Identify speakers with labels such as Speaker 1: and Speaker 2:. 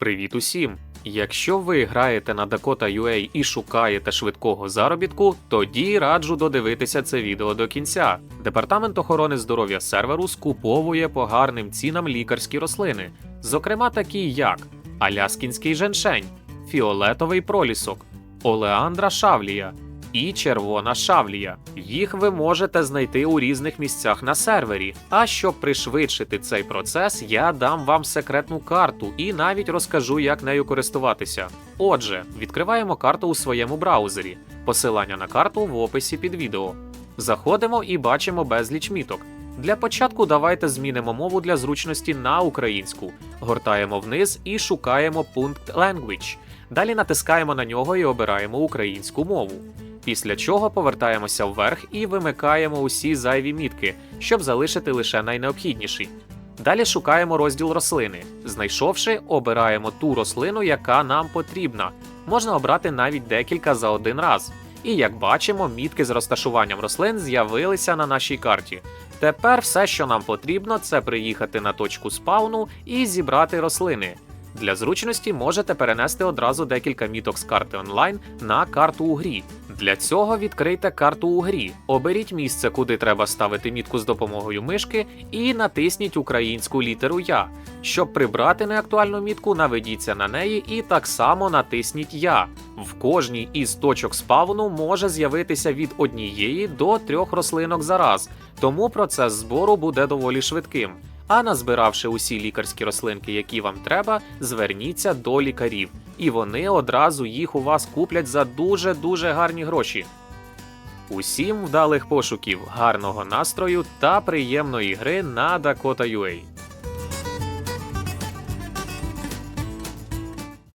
Speaker 1: Привіт усім! Якщо ви граєте на Dakota.ua і шукаєте швидкого заробітку, тоді раджу додивитися це відео до кінця. Департамент охорони здоров'я серверу скуповує по гарним цінам лікарські рослини, зокрема такі як аляскінський женшень, фіолетовий пролісок, олеандра шавлія і червона шавлія. Їх ви можете знайти у різних місцях на сервері. А щоб пришвидшити цей процес, я дам вам секретну карту і навіть розкажу, як нею користуватися. Отже, відкриваємо карту у своєму браузері. Посилання на карту в описі під відео. Заходимо і бачимо безліч міток. Для початку давайте змінимо мову для зручності на українську. Гортаємо вниз і шукаємо пункт Language. Далі натискаємо на нього і обираємо українську мову. Після чого повертаємося вверх і вимикаємо усі зайві мітки, щоб залишити лише найнеобхідніші. Далі шукаємо розділ рослини. Знайшовши, обираємо ту рослину, яка нам потрібна. Можна обрати навіть декілька за один раз. І як бачимо, мітки з розташуванням рослин з'явилися на нашій карті. Тепер все, що нам потрібно, це приїхати на точку спауну і зібрати рослини. Для зручності можете перенести одразу декілька міток з карти онлайн на карту у грі. Для цього відкрийте карту у грі, оберіть місце, куди треба ставити мітку з допомогою мишки, і натисніть українську літеру Я. Щоб прибрати неактуальну мітку, наведіться на неї і так само натисніть Я. В кожній із точок спавну може з'явитися від однієї до трьох рослинок за раз, тому процес збору буде доволі швидким. А назбиравши усі лікарські рослинки, які вам треба, зверніться до лікарів, і вони одразу їх у вас куплять за дуже дуже гарні гроші. Усім вдалих пошуків, гарного настрою та приємної гри на Dakota.ua.